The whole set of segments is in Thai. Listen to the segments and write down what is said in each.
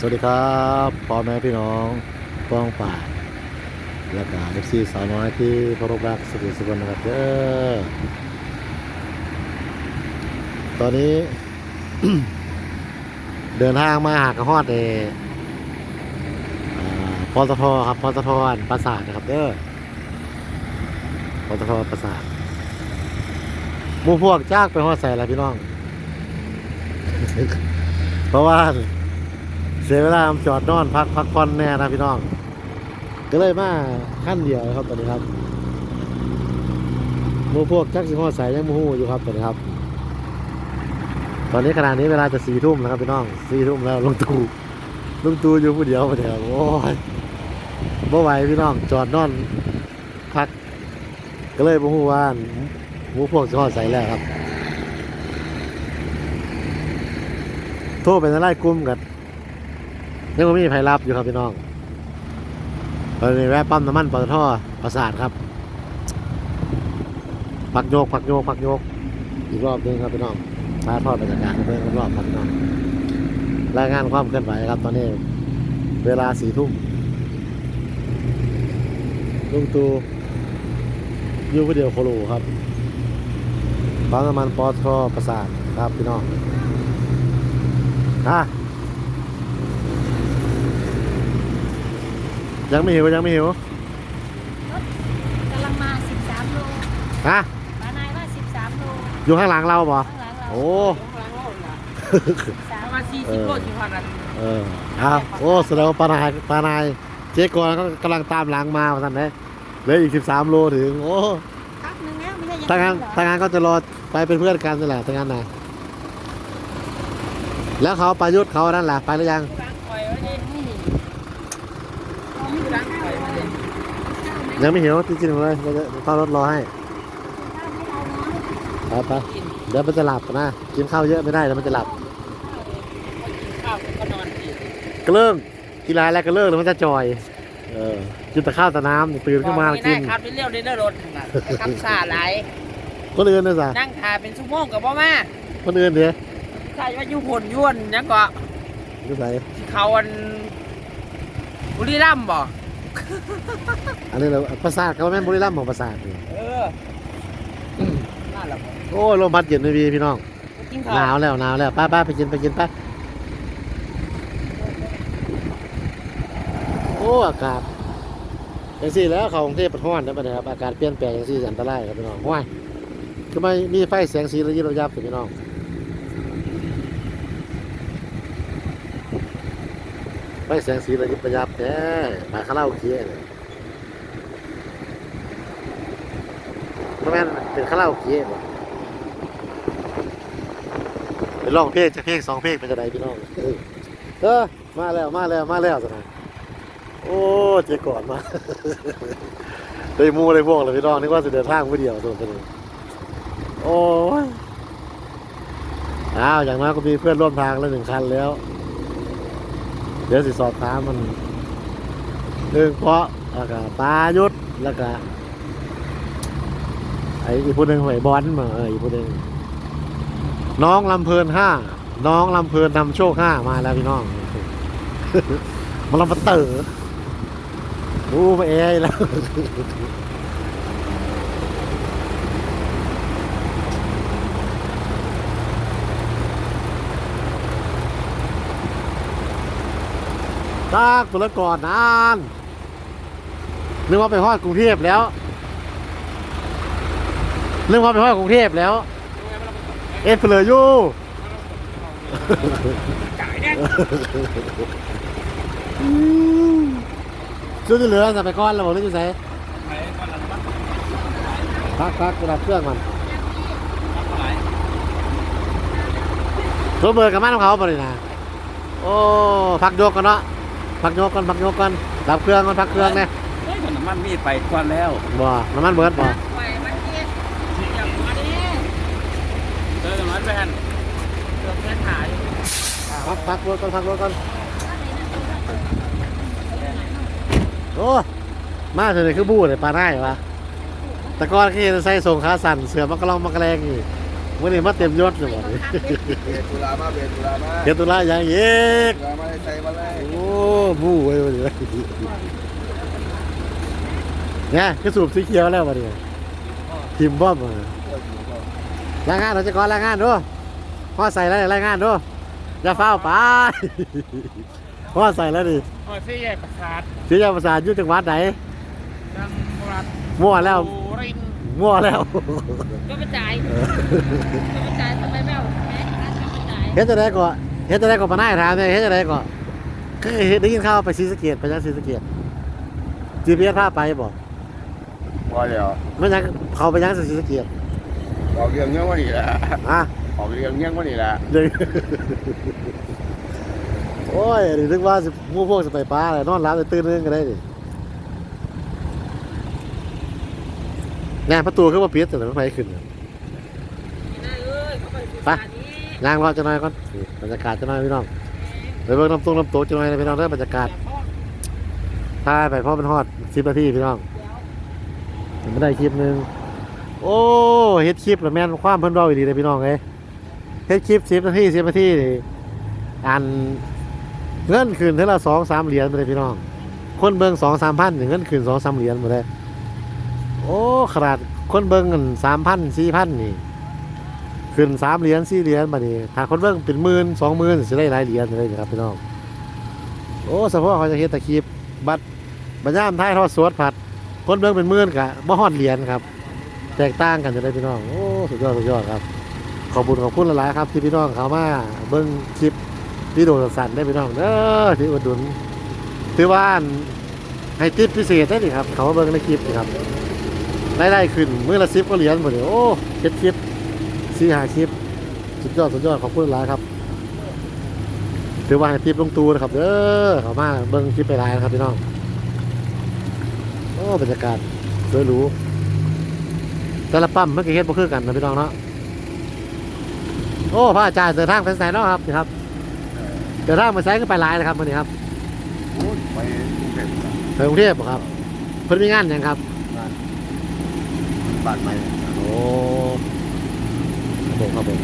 สวัสดีครับพ่อแม่พี่น้องป้องป่าและก็เอฟซีสาวน้อยที่เคารพรักสุขุสุขนะครับเด้อตอนนี้ เดินทางมาหากระฮอดเออปตทครับปตทอันปราสาทนะครับเด้อปตทปราสาทมูพวกจ้ากไปฮอดใส่ละพี่น้อง เพราะว่า เสียเวลาจอดนอนพักพักผ่อนแน่นะพี่น้อง ก็เลยมาขั้นเดียวครับตอนนี้ครับมูพวกจักสิฮอดใส่ยังมูฮู้อยู่ครับตอนนี้ครับ ตอนนี้ขณะนี้เวลาจะสี่ทุ่มแล้วครับพี่น้องสี่ทุ่มแล้วลงตูลงตูอยู่ผู้เดียวมาเดียวโอ้ยบ่ไหวพี่น้องจอดนอนพัก ก็เลยบ่ฮู้ว่าหมูพวกสิฮอดใส่แล้วครับ โทรไปในไลน์กลุ่มกัน ยังไม่มีใครรับอยู่ครับพี่น้องตอนนี้แวะปั๊มน้ำมันปตทประสาทครับ ปักโยก ปักโยก ปักโยก อีกรอบหนึงครับพี่น้องมาทอดบรรยากาศเพื่อนรอบๆครับพี่น้องรายงานความเคลื่อนไหวครับ ตอนนี้ เวลาสี่ทุ่มลุงตูยู่ผู้เดียวโคโลครับปั๊มน้ำมันปตทประสาทครับพี่น้องอะ ยังไม่หิวยังไม่หิวกำลังมา 13 โลฮะปานายว่า 13 โลอยู่ข้างหลังเราป่ะข้างหลังเราโอ้สามประมาณสี่สิบโลที่ผ่านนั้นเอออ้าวโอ้แสดงว่าปานายปานายเจ๊กอนก็กำลังตามหลังมาท่านนะเหลืออีก 13 โลถึงโอ้พักหนึงแล้วไม่ใช่ยังถ้างั้นเหรอถ้างั้นก็จะรอไปเป็นเพื่อนกันนี่แหละถ้างั้นนะแล้วเขาประยุทธ์เขานั่นแหละไปหรือยังล้างคอยไว้ดิ ไม่หนี ล้างคอยไว้ดิ ยังไม่หิวจริงๆเลยเราจะเข้ารถรอให้ข้าวไม่เอาน้อยไปไปเดี๋ยวมันจะหลับนะ กินข้าวเยอะไม่ได้เดี๋ยวมันจะหลับกินข้าวก็นอนอีกก็เลิกกีฬาแล้วก็เลิกแล้วมันจะจอย เออกินแต่ข้าวแต่น้ำตื่นขึ้นมาไม่กิได้นขับเร็วๆในรถน่ะขับซาหลายคนอื่นนะสะนั่งถ่ายเป็นชั่วโมงกับพ่อแม่คนอื่นเดี๋ยวถ่ายว่าอยู่ผลยวนยังก็นิสัยที่เขาอันบุรีรัมย์บ่ อันนี้เราประสาทเขาแม่นบุรีรัมย์ของประสาทนี่เออน่าละบ่โอ้ยลมพัดเย็นไม่มีพี่น้องกินหข้านาววแล้วหนาวแล้วป้าป้าไปกินไปกินไป้าโอ้อากาศอย่างสี่แล้วเขากรุงเทพเป็นห้อนนะบัดนี้ครับอากาศเปลี่ยนแปลงอย่างสี่อันตรายครับพี่น้องว้ายคือไม่มีไฟแสงสีระยิบระยับสิพี่น้อง ไฟแสงสีระยิบระยับแน่มาคาราโอเกะเลยบ่แม่นเป็นคาราโอเกะบ่ไปร้องเพลงจะเพลงสองเพลงเป็นจะไดพี่น้องเออเออมาแล้วมาแล้วมาแล้วสินะโอ้เจ๊ก่อนมาได้มูได้พวกเลยพี่น้องนึกว่าจะเดินทางผู้เดียวตัวนี้โอ้ยอ้าวอย่างน้อยก็มีเพื่อนร่วมทางแล้วหนึ่งคันแล้ว เดี๋ยวสิสอบถามมันเรื่องเพราะแล้วก็ปลายุทธแล้วก็ไอ้อีกผู้หนึ่งหวยบอลมาเอออีกผู้หนึ่งน้องลำเพลินห้าน้องลำเพลินนำโชคห้ามาแล้วพี่น้องมันลำปะเต๋อรู้ไปเอยแล้ว ตากตัวลกอนนานนึกว่าไปฮอดกรุงเทพแล้วนึกว่าไปฮอดกรุงเทพแล้ว เอ็ดเลอยู่จ่ายเนี่ยช่วยเหลือจะไปก้อนเราบอกเรื่องจะใส่ไปก่อนละมั้งพักพักกระดับเครื่องมันหลายรถเบอร์กับมันของเขาไปเลยนะ โอ้ พักโยกกันเนาะ พักโยกกันพักโยกกันดับเครื่องกันพักเครื่องเนี่ยเฮ้ยน้ำมันมีดไปก่อนแล้วบ่น้ำมันเบิดบ่ไปมันเจ็บอย่างมาดิเจอน้ำมันไปหันเกือบแค่หายพักพักรถกันพักรถกันโอ้มาเถอะนี่คือบู้เลยปลาได้ปะแต่ก่อนที่จะใส่ส่งขาสั่นเสือมักกะลองมักกะแรงนี่วันนี้มาเต็มยศเลยบ่นี่เบตุลามาเบตุลามาเฮ็ดตุลาอย่างอีกตุลามาใส่มาแล้ว บู้ไว้วันนี้เนี่ยกระสูบสีเขียวแล้ววันนี้ทิมบอมมารายงานเราจะก่อนรายงานดูพ่อใส่แล้วรายงานดูอย่าเฝ้าไปพ่อใส่แล้วดิโอ้ยสี่แยกประสาทสียาประสาทอยู่จังหวัดไหนจังหวัดมั่วแล้วสุรินทร์มั่วแล้วก็กระจายก็กระจายทำไมไม่เอาแม่ก็กระจายเฮ็ดจะได้ก่อนเฮ็ดจะได้ก่อนปะนายถามเนี่ยเฮ็ดจะได้ก่อนก็ เฮ็ดได้ยินข่าวไปศรีสะเกษไปยังศรีสะเกษ GPS พาไปบ่พอแล้วมันยังเขาไปยังศรีสะเกษออกเรื่องเงี้ยวันนี้แหละอะออกเรื่องเงี้ยวันนี้แหละเดี๋ยวโอ้ยนี่นึกว่าสิหมู่พวกสิไปปลาเลยนอนหลับไปตื่นนึงก็ได้ดิแน่ประตูคือว่าปิดแต่มันไปขึ้นน่ะได้เลยเข้าไปสุสานนี้ย่างรอจะหน่อยก่อนนี่บรรยากาศจะหน่อยพี่น้อง ไปเบิ่งน้ำตกน้ำตกจะหน่อยนะพี่น้องเด้อบรรยากาศถ่ายไปเพราะมันฮอด10นาทีพี่น้องไม่ได้คลิปหนึงโอ้เฮ็ดคลิปแล้วแม่นความเพิ่นเว้าอีหลีเลยพี่น้องเอ้ยเฮ็ดคลิป10นาที10นาทีนี่อันเงินคืนเท่าละ2 3เหรียญบ่ได้พี่น้อง คนเบิ่ง2 3พันเงินคืน2 3เหรียญบ่ได้โอ้ขนาดคนเบิ่งกัน3,000 4,000นี่ ขึ้น3เหรียญ4เหรียญบัดนี้ถ้าคนเบิ่งเป็นหมื่น20,000สิได้หลายเหรียญเลยนะครับพี่น้องโอ้เฉพาะเขาจะเฮ็ดต่คลิปบัดบัดยามท้ายทอดสวดผัด คนเบิ่งเป็นหมื่นกะบ่ฮอดเหรียญครับ แตกต่างกันจะได้พี่น้องโอ้สุดยอดสุดยอดครับ ขอบคุณขอบคุณหลายๆครับ ที่พี่น้องเขามาเบิ่งคลิปวิดีโอสั้นได้พี่น้องเด้อที่อุดหนุนถือว่านให้ติปพิเศษได้ดิครับ เขาเบิ่งในคลิปนี่ครับได้ได้ขึ้นมื้อละ10ก็เหรียญหมดเลยโอ้เจ็ดคลิป สี่ห้าคลิป สุดยอดสุดยอดขอบคุณหลายครับ ถือว่าให้ติปลงตูนะครับเด้อเขามาเบิ่งคลิปไปหลายนะครับพี่น้อง โอ้บรรยากาศสวยหรูแต่ละปั๊มเมื่อกี้เฮ็ดบ่คือกันนะพี่น้องเนาะ โอ้พระอาจารย์เดินทางไปไสเนาะครับนี่ครับเดินทางมาไสก็ไปหลายนะครับมื้อนี้ครับโอ้ยไปกรุงเทพไปกรุงเทพบ่ครับ เพิ่นมีงานหยังครับ บ้านใหม่ โอ้ ครับผมครับผม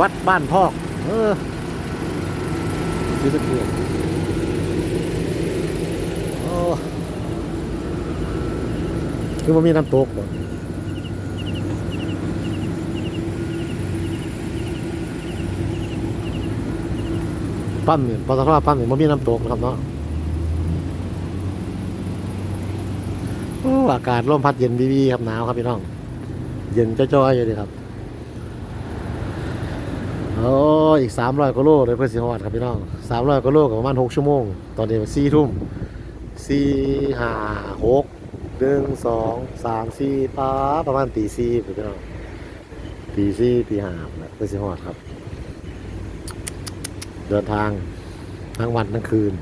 วัดบ้านพอก เออที่ตะเกียบโอ้คือมันมีน้ำตกบ่ปั๊มเนี่ยปตทปั๊มเนี่ยมันมีน้ำตกนะครับเนาะ โอ้อากาศร่มพัดเย็นดีๆครับหนาวครับพี่น้อง เย็นจ้อยๆอยู่ดีครับโอ้อีกสามร้อยกิโลเลยเพื่อสิฮอดครับพี่น้องสามร้อยกิโลกับประมาณหกชั่วโมง ตอนนี้สี่ทุ่มสี่ห้าหกหนึ่งสองสามสี่ป้าประมาณตีสี่พี่น้องตีสี่ตีห้าเพื่อสิฮอดครับ เดินทางทั้งวันทั้งคืน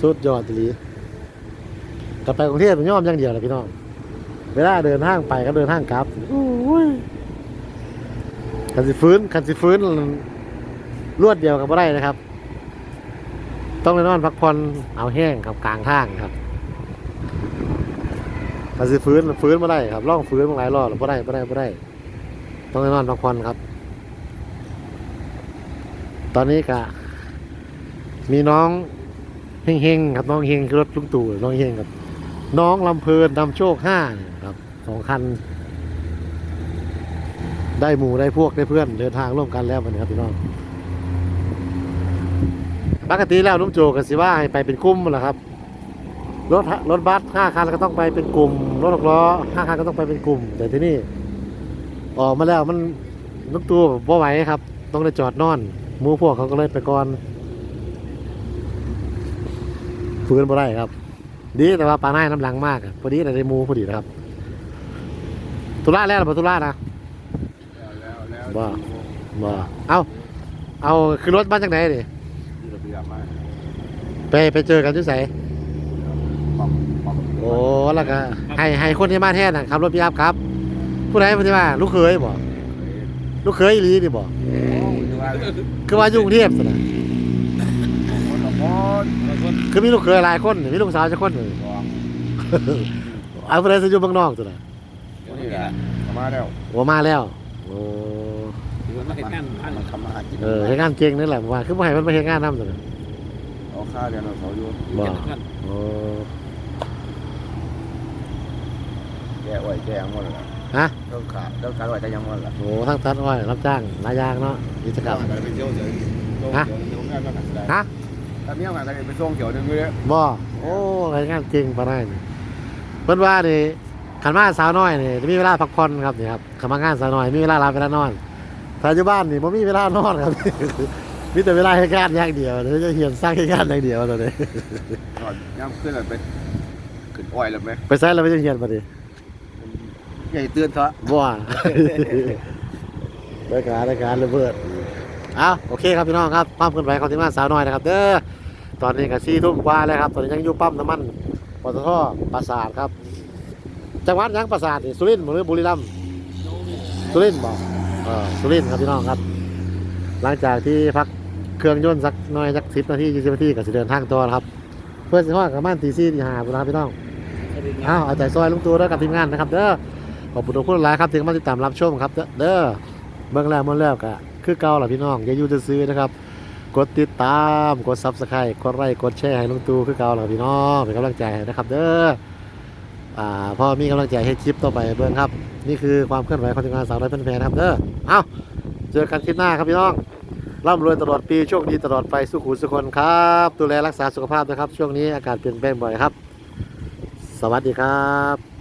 สุดยอดจริง กลับไปกรุงเทพเป็นย่อมอย่างเดียวแหละพี่น้อง เวลาเดินทางไปก็เดินทางกลับโอ้ยคันสิฟื้นคันสิฟื้นรวดเดียวกับบ่ได้นะครับ ต้องไปนอนพักผ่อนเอาแห้งครับกลางทางครับคันสิฟื้นฟื้นบ่ได้ครับล่องฟื้นมาหลายรอบแล้วบ่ได้บ่ได้บ่ได้ ต้องไปนอนพักผ่อนครับ ตอนนี้กะมีน้องเฮงๆครับน้องเฮงคือรถลุงตู่น้องเฮงครับ น้องลำเพลินนำโชคห้าครับสองคัน ได้หมู่ได้พวกได้เพื่อนเดินทางร่วมกันแล้ววันนี้ครับพี่น้องปกติแล้วลุงโจกันสิว่าให้ไปเป็นกลุ่มแหละครับรถรถบัสห้าคันก็ต้องไปเป็นกลุ่มรถหกล้อห้าคันก็ต้องไปเป็นกลุ่ม แต่ที่นี่ออกมาแล้วมันลุงตู่บ่ไหวครับ ต้องได้จอดนอนมูพวกเขาก็เลยไปก่อนฟื้นบ่ได้ครับ ดีแต่ว่าปลาหน้าน้ำหลังมากอะพอดีแต่ได้หมูพอดีนะครับ ตุลาแล้วหรือเปล่าตุลานะแล้วแล้วว่าบ่เอาเอาคือรถมาจากไหนดิที่ระเบียบมาไปไปเจอกันที่ไหนปั๊มปั๊มโอ้แล้วก็ให้ให้คนที่มาแทนนะขับรถพิอัพครับ ผู้ใดผู้ที่มาลูกเคยบ่ลูกเคยอีหลีดิบ่โอ้ยว่าคือว่าอยู่กรุงเทพสินะคนละ คนแล้วคนคือมีลูกเคยหลายคนมีลูกสาวจะคนหนึ่งสองเอาผู้ใดจะอยู่เมืองนอกสินะนี่แหละมาแล้วโอ้มาแล้วโอ้ถือว่าเห็นงานพันมันทำมาหากินเออเฮ็ดงานเก่งนี่แหละว่าคือบ่ให้มันไปเฮ็ดงานนำซั่นน่ะเอาค่าเรียนเราเขาอยู่บ่เจ็ดพันโอ้แก้อ้อยแก้หมดเลยฮะเรื่องขาเรื่องการอ้อยจะยังหมดเลยโหทั้งตัดอ้อยรับจ้างหลายอย่างเนาะกิจกรรมไปเที่ยวเฉยฮะเที่ ยวงานก็หนักได้ฮะถ้ามีงานก็ไปส่งเที่ยวนึงเลยบ่โอ้เฮ็ดงานเก่งปานนั้นเพิ่นว่านี่คันมาสาวน้อยนี่จะมีเวลาพักผ่อนครับนี่ครับคันมางานสาวน้อยมีเวลาหลับเวลานอนถ้าอยู่บ้านนี่บ่มีเวลานอนครับ มีแต่เวลาให้การอย่างเดียวเดี๋ยวจะเหียนสร้างให้การอย่างเดียวตอนนี้ก่อนย่ำขึ้นเลยไปขึ้นอ้อยเลยไหมไปใช้แล้วไม่จะเหียนมาดิใหญ่เตือนเถอะบ่ว่ารายการรายการระเบิดเอาโอเคครับพี่น้องครับปั๊มขึ้นไปของทีมงานสาวน้อยนะครับเด้อ ตอนนี้ก็สี่ทุ่มกว่าแล้วครับ ตอนนี้ยังอยู่ปั๊มน้ำมันปตทปราสาทครับ จังหวัดหยังปราสาทนี่สุรินทร์บ่หรือบุรีรัมย์สุรินทร์บ่เออสุรินทร์ครับพี่น้องครับ หลังจากที่พักเครื่องยนต์สักหน่อยสักสิบนาทียี่สิบนาทีก็จะเดินทางต่อแล้วครับ เพื่อสิฮอดกับมันตีสี่ตีห้าพุ่นนะครับพี่น้องอ้าวเอาใจซอยลุงตู่ด้วยกับทีมงานนะครับ เด้อขอบคุณทุกคนหลายครับที่มาติดตามรับชมครับ เด้อเด้อเบื้องแรกเมื่อแล้วก็คือเก่าล่ะพี่น้องอย่าอยู่ซื้อๆนะครับ กดติดตาม กดซับสไครต์กดไลค์กดแชร์ให้ลุงตู่คือเก่าล่ะพี่น้องเป็นกำลังใจนะครับ เด้ออ่าพอมีกำลังใจให้คลิปต่อไปเบิ่งครับ นี่คือความเคลื่อนไหวของทีมงานสาวน้อยเพื่อนแพรนะครับเด้อเอาเจอกันคลิปหน้าครับพี่น้องร่ำรวยตลอดปีโชคดีตลอดไปสุขุสุขคนครับดูแลรักษาสุขภาพนะครับ ช่วงนี้อากาศเปลี่ยนแปลงบ่อยครับ สวัสดีครับ